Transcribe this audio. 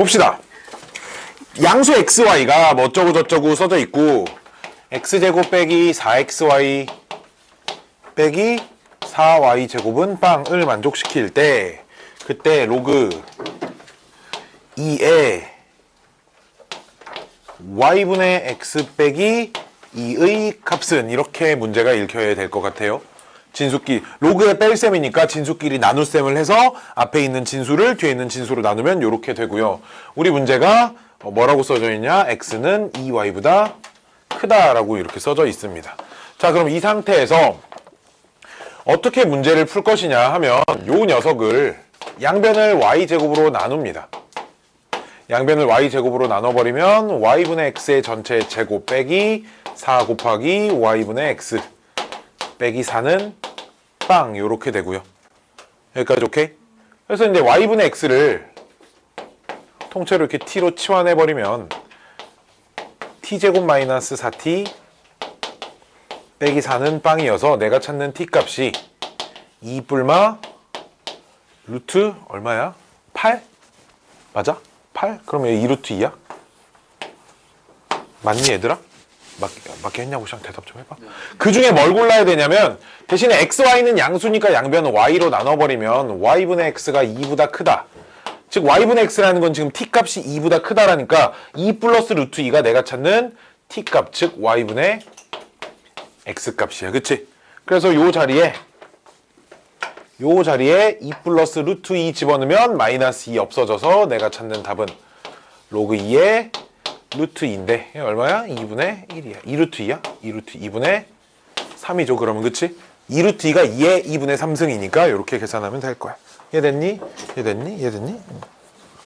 봅시다. 양수 xy가 뭐 어쩌고 저쩌고 써져 있고 x제곱 빼기 4xy 빼기 4y 제곱은 빵을 만족시킬 때 그때 로그 2의 y분의 x 빼기 2의 값은 이렇게 문제가 읽혀야 될 것 같아요. 진수끼 로그의 뺄셈이니까 진수끼리 나눗셈을 해서 앞에 있는 진수를 뒤에 있는 진수로 나누면 이렇게 되고요. 우리 문제가 어, 뭐라고 써져 있냐? x는 2y보다 크다라고 이렇게 써져 있습니다. 자, 그럼 이 상태에서 어떻게 문제를 풀 것이냐 하면 요 녀석을 양변을 y제곱으로 나눕니다. 양변을 y제곱으로 나눠버리면 y분의 x의 전체 제곱 빼기 4 곱하기 y분의 x 빼기 4는 빵 요렇게 되고요. 여기까지 오케이? 그래서 이제 y분의 x를 통째로 이렇게 t로 치환해 버리면 t제곱 마이너스 4t 빼기 4는 빵이어서 내가 찾는 t 값이 2 뿔마 루트 얼마야? 8? 맞아? 8? 그럼 얘 2루트 2야? 맞니 얘들아? 맞, 맞게 했냐고 시장 대답 좀 해봐. 그 중에 뭘 골라야 되냐면 대신에 xy는 양수니까 양변을 y로 나눠버리면 y분의 x가 2보다 크다. 즉 y분의 x라는 건 지금 t 값이 2보다 크다라니까 2 플러스 루트 2가 내가 찾는 t 값, 즉 y분의 x 값이야. 그치? 그래서 요 자리에 요 자리에 2 플러스 루트 2 집어넣으면 마이너스 2 없어져서 내가 찾는 답은 로그 2의 루트 2인데 이게 얼마야? 2분의 1이야 2루트 2야? 2루트 2분의 3이죠 그러면 그치? 2루트 2가 2의 2분의 3승이니까 이렇게 계산하면 될 거야 이해 됐니? 이해 됐니? 이해 됐니? 응.